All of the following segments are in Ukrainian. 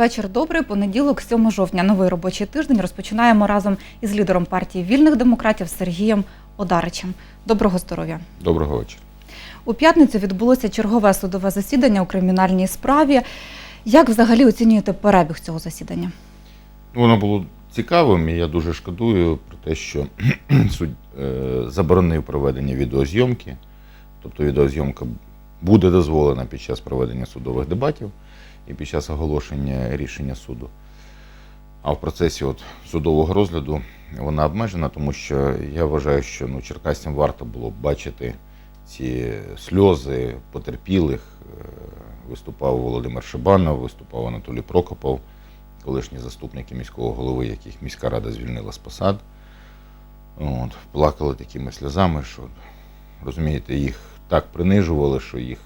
Вечір добрий, понеділок, 7 жовтня. Новий робочий тиждень розпочинаємо разом із лідером партії вільних демократів Сергієм Одаричем. Доброго здоров'я. Доброго вечора. У п'ятницю відбулося чергове судове засідання у кримінальній справі. Як взагалі оцінюєте перебіг цього засідання? Ну, Воно було цікавим, і я дуже шкодую про те, що суд е, заборонив проведення відеозйомки. Тобто відеозйомка буде дозволена під час проведення судових дебатів і під час оголошення рішення суду. А в процесі от судового розгляду вона обмежена, тому що я вважаю, що ну, черкасцям варто було б бачити ці сльози потерпілих. Е, Виступав Володимир Шибанов, виступав Анатолій Прокопов, колишні заступники міського голови, яких міська рада звільнила з посад. От, плакали такими сльозами, що розумієте, їх так принижували, що їх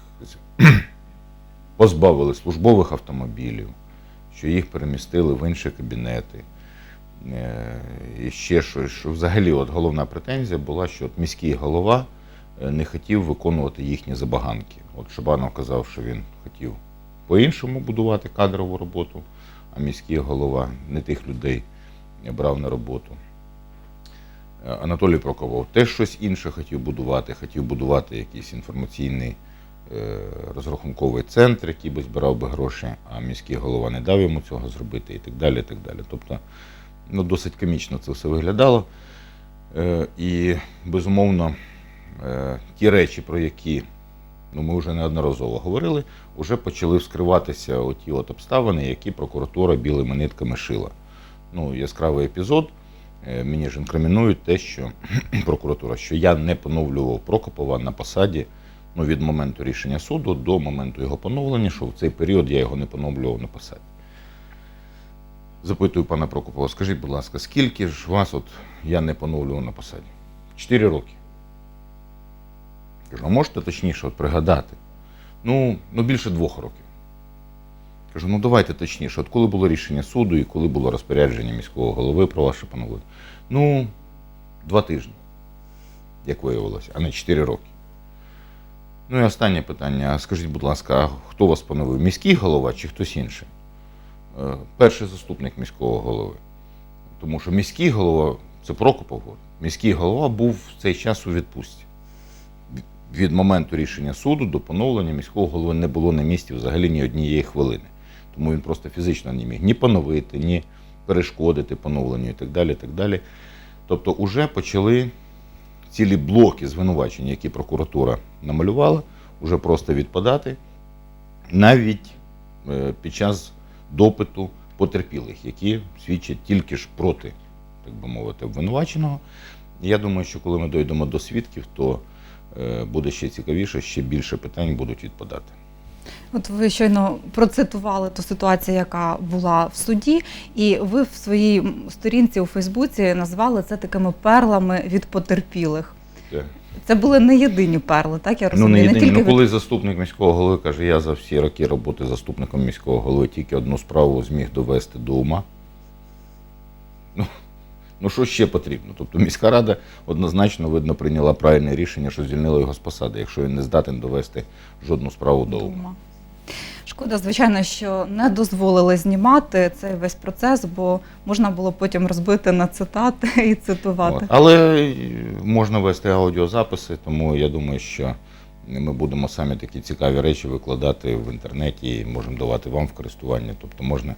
позбавили службових автомобілів, що їх перемістили в інші кабінети. Е, І ще щось, що взагалі от головна претензія була, що от міський голова е, не хотів виконувати їхні забаганки. От Шабанов казав, що він хотів по-іншому будувати кадрову роботу, а міський голова не тих людей брав на роботу. Е, Анатолій Прокопов теж щось інше хотів будувати, хотів будувати якийсь інформаційний розрахунковий центр, який би збирав би гроші, а міський голова не дав йому цього зробити і так далі. І так далі. Тобто, ну, досить комічно це все виглядало. Е, І, безумовно, е, ті речі, про які ну, ми вже неодноразово говорили, вже почали вскриватися оті от обставини, які прокуратура білими нитками шила. Ну, яскравий епізод. Е, Мені ж інкримінують те, що прокуратура, що я не поновлював Прокопова на посаді ну, від моменту рішення суду до моменту його поновлення, що в цей період я його не поновлював на посаді. Запитую пана Прокопова, скажіть, будь ласка, скільки ж вас от я не поновлював на посаді? Чотири роки. Кажу, а можете точніше от пригадати? Ну, ну більше двох років. Кажу, ну давайте точніше, от коли було рішення суду і коли було розпорядження міського голови про ваше поновлення? Ну, два тижні, як виявилося, а не чотири роки. Ну і останнє питання. Скажіть, будь ласка, хто вас поновив? Міський голова чи хтось інший? Е, Перший заступник міського голови. Тому що міський голова це Прокопов. Міський голова був в цей час у відпустці. Від- Від моменту рішення суду до поновлення міського голови не було на місці взагалі ні однієї хвилини. Тому він просто фізично не міг ні поновити, ні перешкодити поновленню і так далі. І так далі. Тобто, вже почали цілі блоки звинувачень, які прокуратура намалювала, вже просто відпадати навіть е, під час допиту потерпілих, які свідчать тільки ж проти, так би мовити, обвинуваченого. Я думаю, що коли ми дійдемо до свідків, то е, буде ще цікавіше, ще більше питань будуть відпадати. От ви щойно процитували ту ситуацію, яка була в суді, і ви в своїй сторінці у Фейсбуці назвали це такими перлами від потерпілих. Те. Це були не єдині перли, так я Ну, не єдині. тільки Ну, коли заступник міського голови каже, я за всі роки роботи заступником міського голови тільки одну справу зміг довести до ума. Ну, що ще потрібно? Тобто міська рада однозначно, видно, прийняла правильне рішення, що звільнила його з посади, якщо він не здатен довести жодну справу до ума. Шкода, звичайно, що не дозволили знімати цей весь процес, бо можна було потім розбити на цитати і цитувати. От. Але е, можна вести аудіозаписи, тому я думаю, що ми будемо самі такі цікаві речі викладати в інтернеті і можемо давати вам в користування. Тобто можна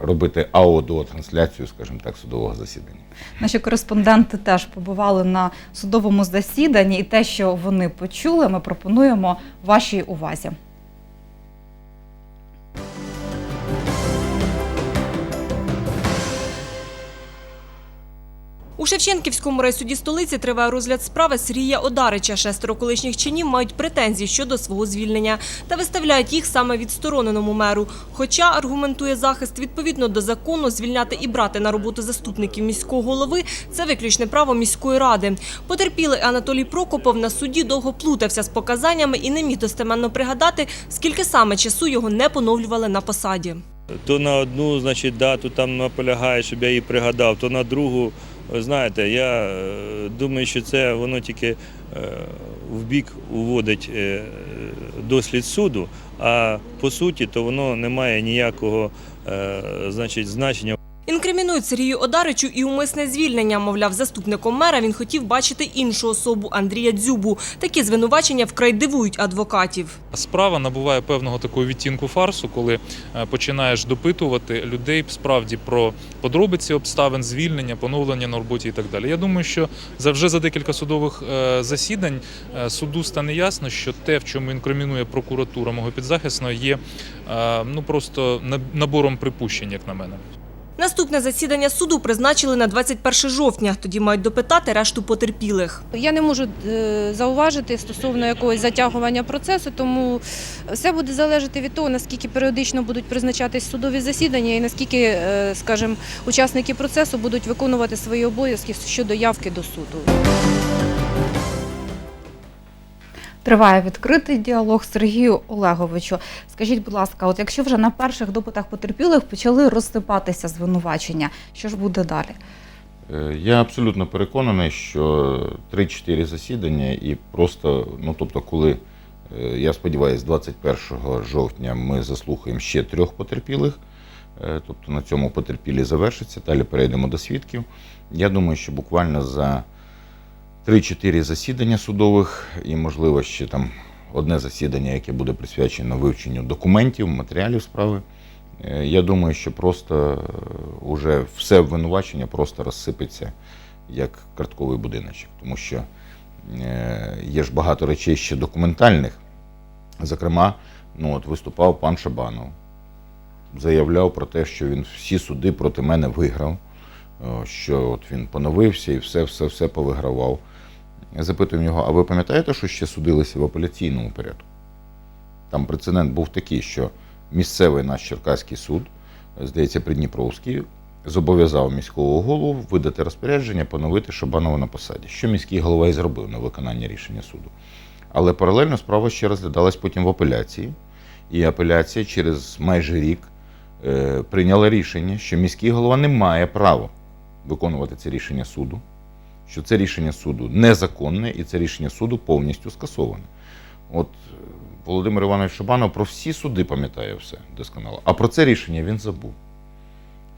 робити аудіотрансляцію, скажімо так, судового засідання. Наші кореспонденти теж побували на судовому засіданні, і те, що вони почули, ми пропонуємо вашій увазі. Шевченківському райсуді столиці триває розгляд справи Сергія Одарича. Шестеро колишніх чинів мають претензії щодо свого звільнення та виставляють їх саме відстороненому меру. Хоча, аргументує захист, відповідно до закону, звільняти і брати на роботу заступників міського голови – це виключне право міської ради. Потерпілий Анатолій Прокопов на суді довго плутався з показаннями і не міг достеменно пригадати, скільки саме часу його не поновлювали на посаді. То на одну, значить, дату там наполягає, щоб я її пригадав, то на другу ви знаєте, я е, думаю, що це воно тільки е, в бік уводить е, дослід суду, а по суті, то воно не має ніякого значить, значення Інкримінують Сергію Одаричу і умисне звільнення. Мовляв, заступником мера він хотів бачити іншу особу Андрія Дзюбу. Такі звинувачення вкрай дивують адвокатів. Справа набуває певного такого відтінку фарсу, коли е, починаєш допитувати людей справді про подробиці обставин, звільнення, поновлення на роботі і так далі. Я думаю, що за вже за декілька судових е, засідань е, суду стане ясно, що те, в чому інкримінує прокуратура мого підзахисного, є ну просто наб- набором припущень, як на мене. Наступне засідання суду призначили на 21 жовтня. Тоді мають допитати решту потерпілих. Я не можу е, зауважити стосовно якогось затягування процесу, тому все буде залежати від того, наскільки періодично будуть призначатись судові засідання і наскільки, е, скажімо, учасники процесу будуть виконувати свої обов'язки щодо явки до суду. Триває відкритий діалог Сергію Олеговичу. Скажіть, будь ласка, от якщо вже на перших допитах потерпілих почали розсипатися звинувачення, що ж буде далі? Е, Я абсолютно переконаний, що 3-4 засідання і просто, ну тобто, коли е, я сподіваюся, 21 жовтня ми заслухаємо ще трьох потерпілих, е, тобто на цьому потерпілі завершиться, далі перейдемо до свідків. Я думаю, що буквально за 3-4 засідання судових і, можливо, ще там одне засідання, яке буде присвячено вивченню документів, матеріалів справи. Е, Я думаю, що просто е, уже все обвинувачення просто розсипеться як картковий будиночок, тому що е, є ж багато речей ще документальних. Зокрема, ну от виступав пан Шабанов, заявляв про те, що він всі суди проти мене виграв, е, що от він поновився і все, все, все повигравав. Я запитую його, а ви пам'ятаєте, що ще судилися в апеляційному порядку? Там прецедент був такий, що місцевий наш Черкаський суд, здається, Придніпровський, зобов'язав міського голову видати розпорядження, поновити Шабанова на посаді, що міський голова і зробив на виконання рішення суду. Але паралельно справа ще розглядалась потім в апеляції, і апеляція через майже рік е, прийняла рішення, що міський голова не має права виконувати це рішення суду, що це рішення суду незаконне і це рішення суду повністю скасоване. От е, Володимир Іванович Шабанов про всі суди пам'ятає все досконало. А про це рішення він забув.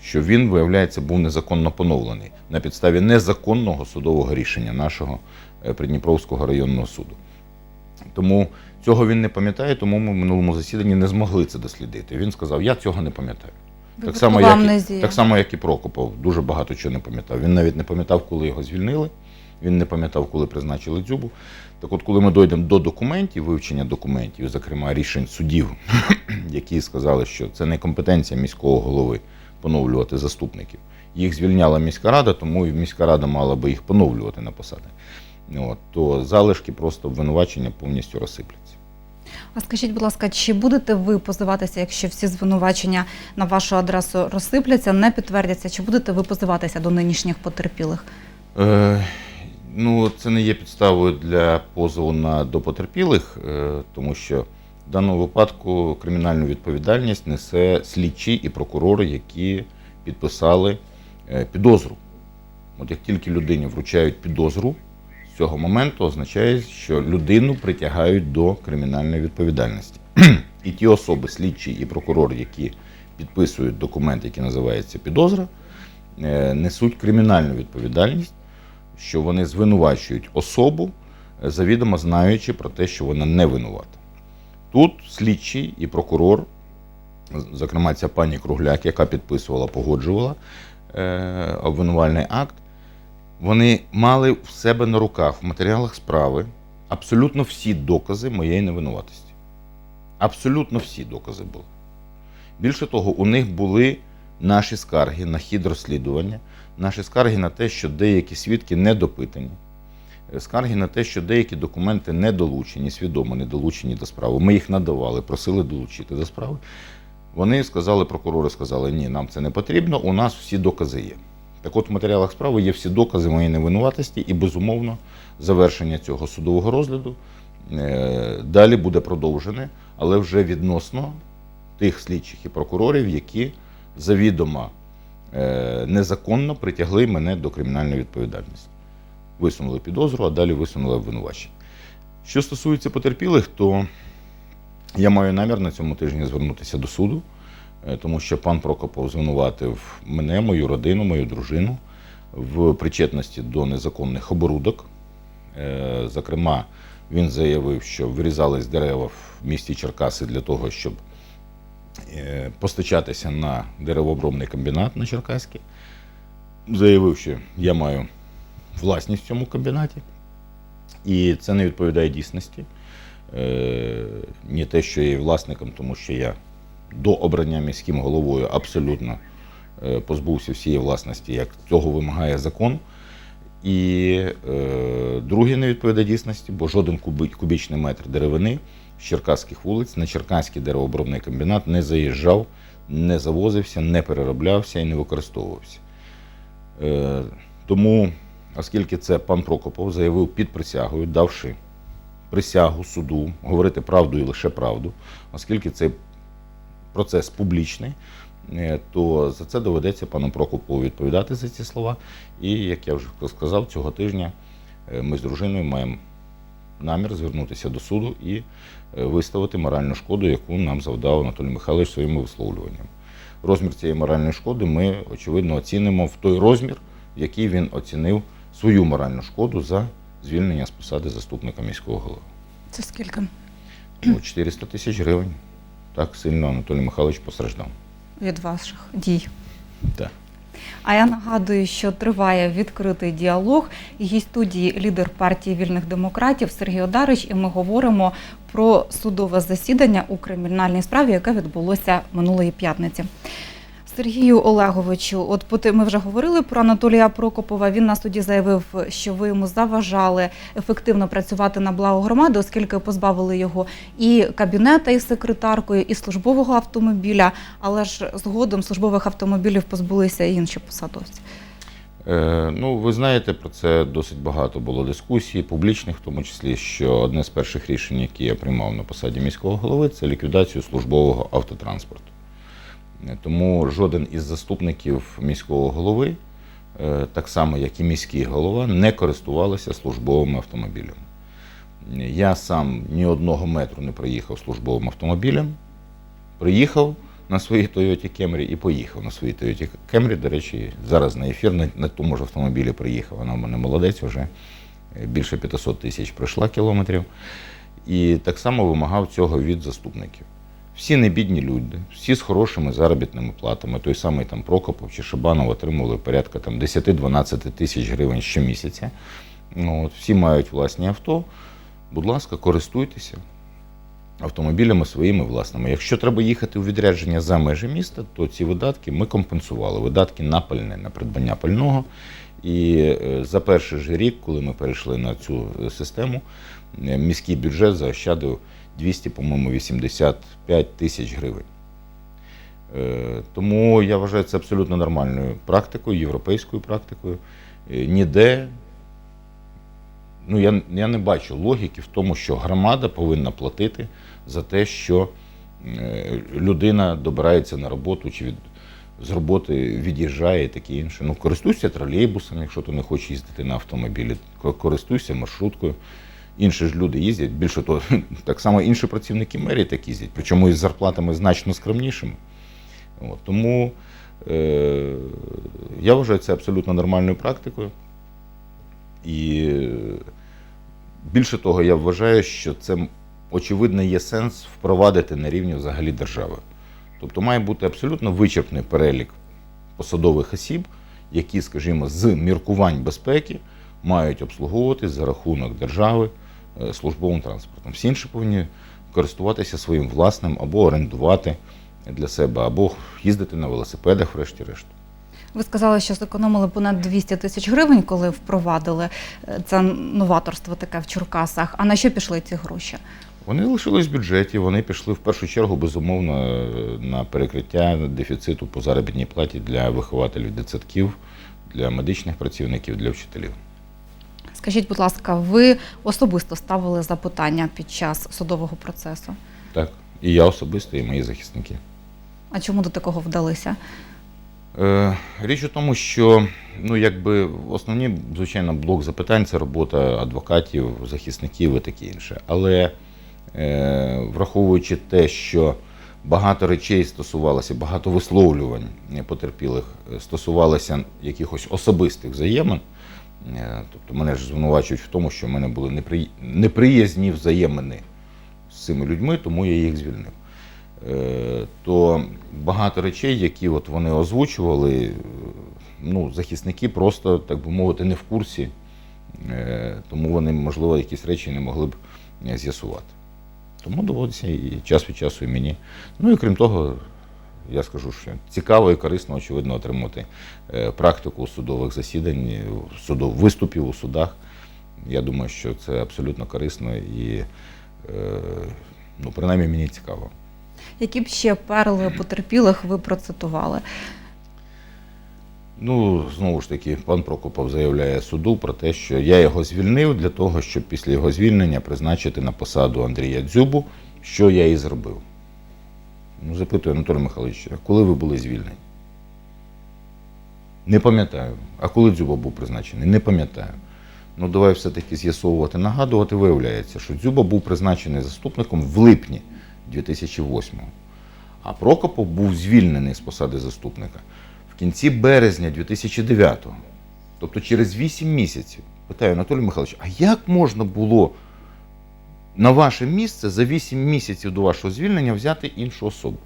Що він, виявляється, був незаконно поновлений на підставі незаконного судового рішення нашого е, Придніпровського районного суду. Тому цього він не пам'ятає, тому ми в минулому засіданні не змогли це дослідити. Він сказав: Я цього не пам'ятаю. Так само, як, і, так само, як і Прокопов, дуже багато чого не пам'ятав. Він навіть не пам'ятав, коли його звільнили, він не пам'ятав, коли призначили дзюбу. Так от, коли ми дійдемо до документів, вивчення документів, зокрема рішень судів, які сказали, що це не компетенція міського голови поновлювати заступників. Їх звільняла міська рада, тому і міська рада мала би їх поновлювати на посади. От, то залишки просто обвинувачення повністю розсипляться. А скажіть, будь ласка, чи будете ви позиватися, якщо всі звинувачення на вашу адресу розсипляться, не підтвердяться? Чи будете ви позиватися до нинішніх потерпілих? Е, ну, це не є підставою для позову на до потерпілих, е, тому що в даному випадку кримінальну відповідальність несе слідчі і прокурори, які підписали е, підозру. От як тільки людині вручають підозру, цього моменту означає, що людину притягають до кримінальної відповідальності. І ті особи, слідчі і прокурори, які підписують документ, який називається підозра, е, несуть кримінальну відповідальність, що вони звинувачують особу, е, завідомо знаючи про те, що вона не винувата. Тут слідчий і прокурор, зокрема ця пані Кругляк, яка підписувала, погоджувала е, обвинувальний акт, вони мали в себе на руках в матеріалах справи абсолютно всі докази моєї невинуватості. Абсолютно всі докази були. Більше того, у них були наші скарги на хід розслідування, наші скарги на те, що деякі свідки не допитані, е, скарги на те, що деякі документи не долучені, свідомо не долучені до справи. Ми їх надавали, просили долучити до справи. Вони сказали, прокурори сказали, ні, нам це не потрібно, у нас всі докази є. Так от в матеріалах справи є всі докази моєї невинуватості і, безумовно, завершення цього судового розгляду е, далі буде продовжене, але вже відносно тих слідчих і прокурорів, які завідомо е, незаконно притягли мене до кримінальної відповідальності. Висунули підозру, а далі висунули обвинувачення. Що стосується потерпілих, то я маю намір на цьому тижні звернутися до суду, тому що пан Прокопов звинуватив мене, мою родину, мою дружину в причетності до незаконних оборудок. Е, Зокрема, він заявив, що вирізались дерева в місті Черкаси для того, щоб е, постачатися на деревообробний комбінат на Черкаській. Заявив, що я маю власність в цьому комбінаті, і це не відповідає дійсності. Е, Ні те, що я є власником, тому що я до обрання міським головою абсолютно е, позбувся всієї власності, як цього вимагає закон. І е, друге не відповідає дійсності, бо жоден кубічний метр деревини з черкаських вулиць на Черкаський деревообробний комбінат не заїжджав, не завозився, не перероблявся і не використовувався. Е, тому, оскільки це пан Прокопов заявив під присягою, давши присягу суду, говорити правду і лише правду, оскільки цей процес публічний, е, то за це доведеться пану Прокопову відповідати за ці слова. І, як я вже сказав, цього тижня е, ми з дружиною маємо намір звернутися до суду і е, виставити моральну шкоду, яку нам завдав Анатолій Михайлович своїми висловлюваннями. Розмір цієї моральної шкоди ми, очевидно, оцінимо в той розмір, в який він оцінив свою моральну шкоду за звільнення з посади заступника міського голови. Це скільки? Ну, 400 тисяч гривень. Так сильно Анатолій Михайлович постраждав. Від ваших дій. Так. А я нагадую, що триває відкритий діалог. Гість студії лідер партії вільних демократів Сергій Одарич. І ми говоримо про судове засідання у кримінальній справі, яке відбулося минулої п'ятниці. Сергію Олеговичу, от поти- ми вже говорили про Анатолія Прокопова. Він на суді заявив, що ви йому заважали ефективно працювати на благо громади, оскільки позбавили його і кабінета із секретаркою, і службового автомобіля. Але ж згодом службових автомобілів позбулися і інші посадовці. Е, ну, ви знаєте, про це досить багато було дискусій, публічних, в тому числі, що одне з перших рішень, які я приймав на посаді міського голови, це ліквідацію службового автотранспорту. Тому жоден із заступників міського голови, е, так само як і міський голова, не користувалися службовими автомобілями. Я сам ні одного метру не проїхав службовим автомобілем. Приїхав на своїй Toyota Camry і поїхав на своїй Toyota Camry. До речі, зараз на ефір на, на тому ж автомобілі приїхав. Вона в мене молодець вже е, більше 500 тисяч пройшла кілометрів. І так само вимагав цього від заступників. Всі не бідні люди, всі з хорошими заробітними платами. Той самий там Прокопов чи Шабанов отримували порядка там 10-12 тисяч гривень щомісяця. Ну, от, всі мають власні авто. Будь ласка, користуйтеся автомобілями своїми власними. Якщо треба їхати у відрядження за межі міста, то ці видатки ми компенсували. Видатки на пальне, на придбання пального. І е, за перший же рік, коли ми перейшли на цю е, систему, е, міський бюджет заощадив 200, по-моєму, 85 тисяч гривень. Е, Тому я вважаю це абсолютно нормальною практикою, європейською практикою. Е, Ніде ну, я, я не бачу логіки в тому, що громада повинна платити за те, що е, людина добирається на роботу чи від, з роботи від'їжджає і таке інше. Ну, користуйся тролейбусом, якщо ти не хочеш їздити на автомобілі, користуйся маршруткою. Інші ж люди їздять. Більше того, так само інші працівники мерії так їздять, причому із зарплатами значно скромнішими. От, тому е, я вважаю це абсолютно нормальною практикою. І більше того, я вважаю, що це очевидно є сенс впровадити на рівні взагалі держави. Тобто має бути абсолютно вичерпний перелік посадових осіб, які, скажімо, з міркувань безпеки мають обслуговувати за рахунок держави службовим транспортом. Всі інші повинні користуватися своїм власним або орендувати для себе, або їздити на велосипедах, врешті-решт. Ви сказали, що зекономили понад 200 тисяч гривень, коли впровадили е, це новаторство таке в Черкасах. А на що пішли ці гроші? Вони лишились в бюджеті, вони пішли в першу чергу, безумовно, е, на перекриття дефіциту по заробітній платі для вихователів дитсадків, для медичних працівників, для вчителів. Скажіть, будь ласка, ви особисто ставили запитання під час судового процесу? Так, і я особисто, і мої захисники. А чому до такого вдалися? Е, Річ у тому, що ну, якби основний, звичайно, блок запитань це робота адвокатів, захисників і таке інше. Але е, враховуючи те, що багато речей стосувалося, багато висловлювань потерпілих е, стосувалося якихось особистих взаємин. Е, Тобто мене ж звинувачують в тому, що в мене були непри... неприязні взаємини з цими людьми, тому я їх звільнив. Е, То багато речей, які от вони озвучували, е, ну, захисники просто, так би мовити, не в курсі, тому вони, можливо, якісь речі не могли б з'ясувати. Тому доводиться і час від часу і мені. Ну і крім того, я скажу, що цікаво і корисно, очевидно, отримати е, практику судових засідань, е, судов, виступів у судах. Я думаю, що це абсолютно корисно і, е, ну, принаймні, мені цікаво. Які б ще перли потерпілих ви процитували? Ну, знову ж таки, пан Прокопов заявляє суду про те, що я його звільнив для того, щоб після його звільнення призначити на посаду Андрія Дзюбу, що я і зробив. Ну, запитую Анатолій Михайлович, а коли ви були звільнені? Не пам'ятаю. А коли Дзюба був призначений? Не пам'ятаю. Ну, давай все-таки з'ясовувати, нагадувати, виявляється, що Дзюба був призначений заступником в липні 2008-го. А Прокопов був звільнений з посади заступника в кінці березня 2009-го. Тобто через 8 місяців. Питаю, Анатолій Михайлович, а як можна було на ваше місце за 8 місяців до вашого звільнення взяти іншу особу?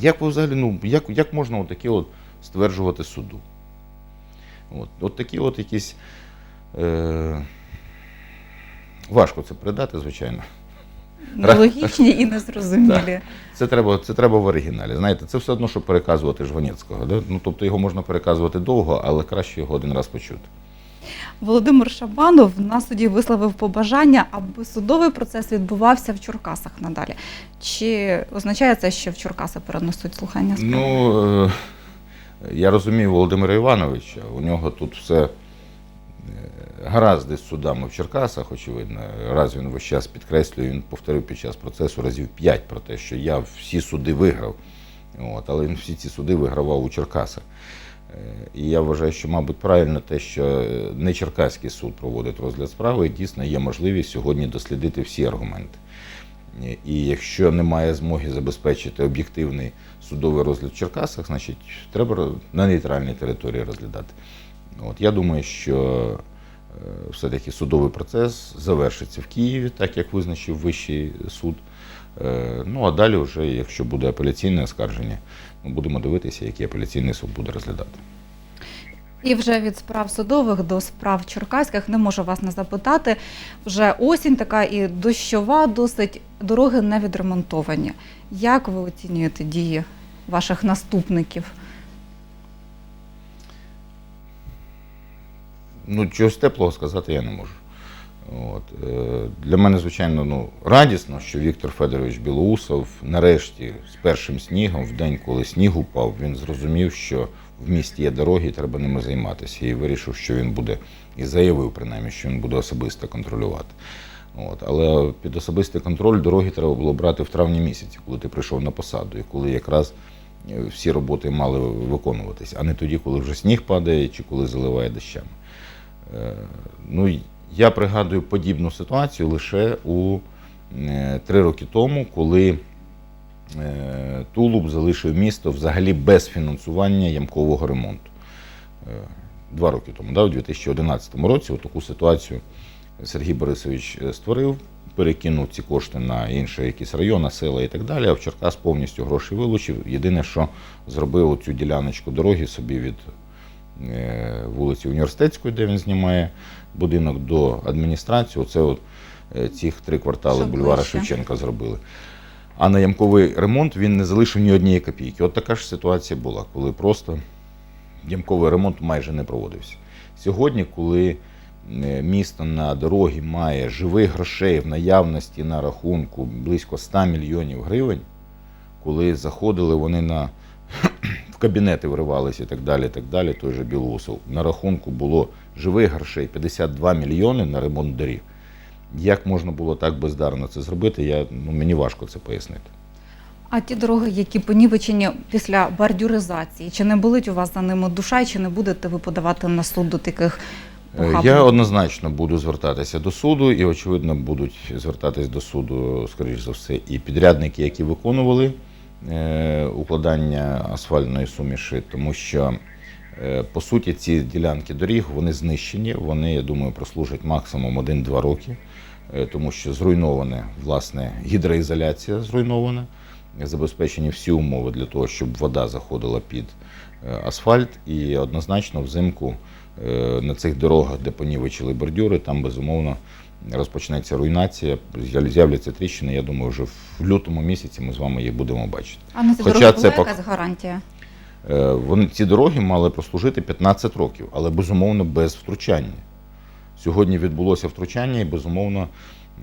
Як ви взагалі, ну, як, як можна отаке от стверджувати суду? От, от такі от якісь. Е, важко це передати, звичайно. Нелогічні і незрозумілі. Це треба, це треба в оригіналі. Знаєте, це все одно, що переказувати Жванецького. Да? Ну, тобто його можна переказувати довго, але краще його один раз почути. Володимир Шабанов на суді висловив побажання, аби судовий процес відбувався в Черкасах надалі. Чи означає це, що в Черкаси перенесуть слухання справи? Ну, е, я розумію Володимира Івановича, у нього тут все е, гаразд з судами в Черкасах, очевидно. Раз він весь час підкреслює, він повторив під час процесу разів п'ять про те, що я всі суди виграв. От, але він всі ці суди вигравав у Черкасах. І я вважаю, що, мабуть, правильно те, що е, не Черкаський суд проводить розгляд справи, і дійсно є можливість сьогодні дослідити всі аргументи. І якщо немає змоги забезпечити об'єктивний судовий розгляд в Черкасах, значить треба на нейтральній території розглядати. От я думаю, що е, все-таки судовий процес завершиться в Києві, так як визначив Вищий суд. Е, Ну а далі, вже, якщо буде апеляційне оскарження, ми будемо дивитися, який апеляційний суд буде розглядати. І вже від справ судових до справ черкаських не можу вас не запитати. Вже осінь така і дощова, досить дороги не відремонтовані. Як ви оцінюєте дії ваших наступників? Ну, чогось теплого сказати я не можу. От. е, Для мене, звичайно, ну, радісно, що Віктор Федорович Білоусов нарешті з першим снігом, в день, коли сніг упав, він зрозумів, що в місті є дороги, і треба ними займатися. І вирішив, що він буде, і заявив принаймні, що він буде особисто контролювати. От. Але під особистий контроль дороги треба було брати в травні місяці, коли ти прийшов на посаду, і коли якраз е, всі роботи мали виконуватися, а не тоді, коли вже сніг падає чи коли заливає дощами. Е, Ну, я пригадую подібну ситуацію лише у е, три роки тому, коли е, Тулуб залишив місто взагалі без фінансування ямкового ремонту. Е, Два роки тому, да, у 2011 році, таку ситуацію Сергій Борисович створив, перекинув ці кошти на інші якісь райони, села і так далі, а в Черкас повністю гроші вилучив. Єдине, що зробив цю діляночку дороги собі від вулиці Університетської, де він знімає будинок до адміністрації. Оце от е, ці три квартали бульвара. Шевченка зробили. А на ямковий ремонт він не залишив ні однієї копійки. От така ж ситуація була, коли просто ямковий ремонт майже не проводився. Сьогодні, коли е, місто на дорогі має живих грошей в наявності на рахунку близько 100 мільйонів гривень, коли заходили вони на кабінети вривалися і так далі, і так далі, той же Білоусов, на рахунку було живих грошей 52 мільйони на ремонт доріг. Як можна було так бездарно це зробити, я, ну, мені важко це пояснити. А ті дороги, які понівечені після бордюризації, чи не болить у вас за ними душа, і чи не будете ви подавати на суд до таких Е, похабних? Я однозначно буду звертатися до суду, і очевидно будуть звертатись до суду, скоріш за все, і підрядники, які виконували е, укладання асфальтної суміші, тому що е, по суті ці ділянки доріг вони знищені. Вони, я думаю, прослужать максимум 1-2 роки, е, тому що зруйнована власне гідроізоляція зруйнована, забезпечені всі умови для того, щоб вода заходила під е, асфальт, і однозначно взимку е, на цих дорогах, де понівечили бордюри, там безумовно розпочнеться руйнація, з'являться тріщини. Я думаю, вже в лютому місяці ми з вами їх будемо бачити. А на Хоча дороги це була якась гарантія? Е, Вони ці дороги мали прослужити 15 років, але безумовно без втручання. Сьогодні відбулося втручання, і безумовно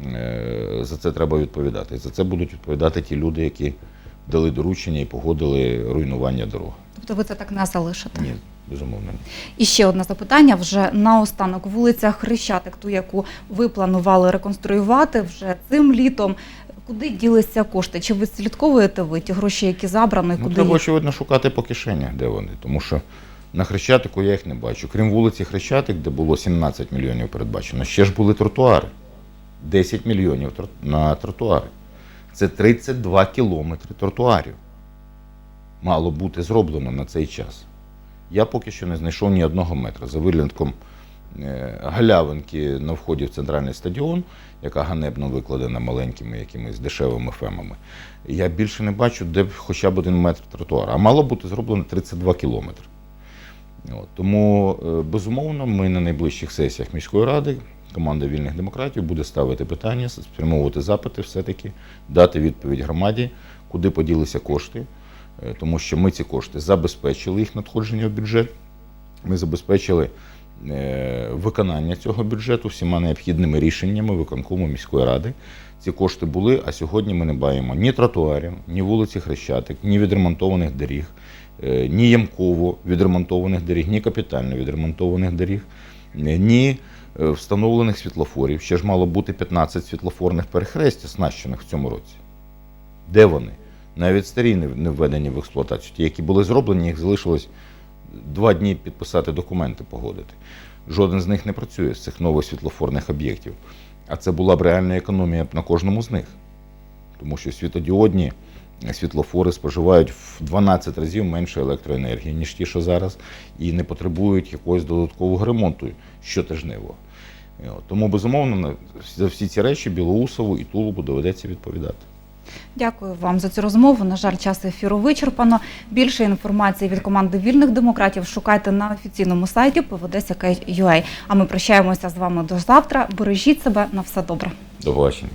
е, за це треба відповідати. І за це будуть відповідати ті люди, які дали доручення і погодили руйнування дорог. Тобто ви це так не залишите? Ні, безумовно. І ще одне запитання вже наостанок. Вулиця Хрещатик, ту, яку ви планували реконструювати вже цим літом. Куди ділися кошти? Чи ви слідковуєте ви ті гроші, які забрані? Ну, куди треба, їх? очевидно, шукати по кишенях, де вони. Тому що на Хрещатику я їх не бачу. Крім вулиці Хрещатик, де було 17 мільйонів передбачено, ще ж були тротуари. 10 мільйонів на тротуари. Це 32 кілометри тротуарів. Мало бути зроблено на цей час. Я поки що не знайшов ні одного метра. За винятком е, галявинки на вході в центральний стадіон, яка ганебно викладена маленькими якимись дешевими фемами. Я більше не бачу, де б хоча б один метр тротуара. А мало бути зроблено 32 кілометри. От, тому, е, безумовно, ми на найближчих сесіях міської ради, команда вільних демократів буде ставити питання, спрямовувати запити, все-таки дати відповідь громаді, куди поділися кошти, тому що ми ці кошти забезпечили їх надходження в бюджет. Ми забезпечили е, виконання цього бюджету всіма необхідними рішеннями виконкому міської ради. Ці кошти були, а сьогодні ми не бачимо ні тротуарів, ні вулиці Хрещатик, ні відремонтованих доріг, е, ні ямково відремонтованих доріг, ні капітально відремонтованих доріг, е, ні е, встановлених світлофорів. Ще ж мало бути 15 світлофорних перехресть, оснащених в цьому році. Де вони? Навіть старі не введені в експлуатацію. Ті, які були зроблені, їх залишилось два дні підписати документи, погодити. Жоден з них не працює з цих нових світлофорних об'єктів. А це була б реальна економія на кожному з них. Тому що світодіодні світлофори споживають в 12 разів менше електроенергії, ніж ті, що зараз, і не потребують якогось додаткового ремонту щотижнево. Тому, безумовно, за всі ці речі Білоусову і Тулубу доведеться відповідати. Дякую вам за цю розмову. На жаль, час ефіру вичерпано. Більше інформації від команди вільних демократів шукайте на офіційному сайті pvds.ua. А ми прощаємося з вами до завтра. Бережіть себе на все добре. До побачення.